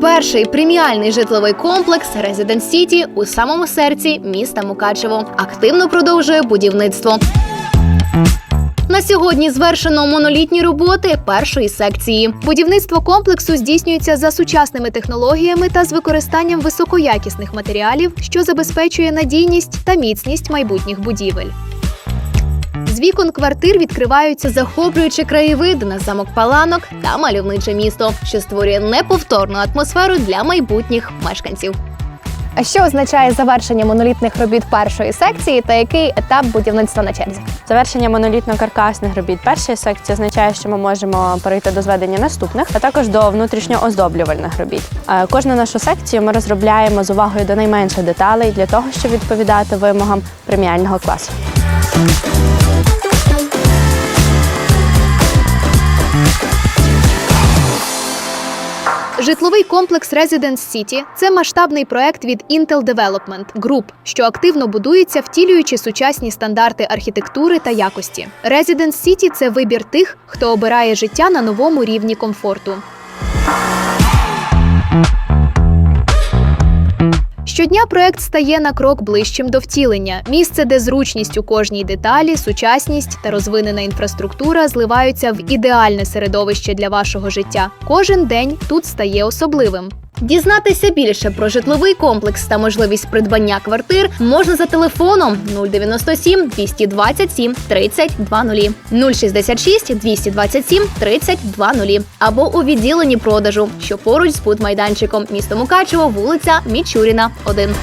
Перший преміальний житловий комплекс Residence City у самому серці міста Мукачево активно продовжує будівництво. На сьогодні звершено монолітні роботи першої секції. Будівництво комплексу здійснюється за сучасними технологіями та з використанням високоякісних матеріалів, що забезпечує надійність та міцність майбутніх будівель. Вікон квартир відкриваються захоплюючі краєвиди на замок Паланок та мальовниче місто, що створює неповторну атмосферу для майбутніх мешканців. А що означає завершення монолітних робіт першої секції та який етап будівництва на черзі? Завершення монолітно-каркасних робіт першої секції означає, що ми можемо перейти до зведення наступних, а також до внутрішньооздоблювальних робіт. Е, Кожну нашу секцію ми розробляємо з увагою до найменших деталей для того, щоб відповідати вимогам преміального класу. Житловий комплекс Residence City – це масштабний проект від Intel Development Group, що активно будується, втілюючи сучасні стандарти архітектури та якості. Residence City – це вибір тих, хто обирає життя на новому рівні комфорту. Щодня проект стає на крок ближчим до втілення. Місце, де зручність у кожній деталі, сучасність та розвинена інфраструктура зливаються в ідеальне середовище для вашого життя. Кожен день тут стає особливим. Дізнатися більше про житловий комплекс та можливість придбання квартир можна за телефоном 097 227 30 20 066 227 30 20 або у відділенні продажу, що поруч з будмайданчиком місто Мукачево, вулиця Мічуріна, 1.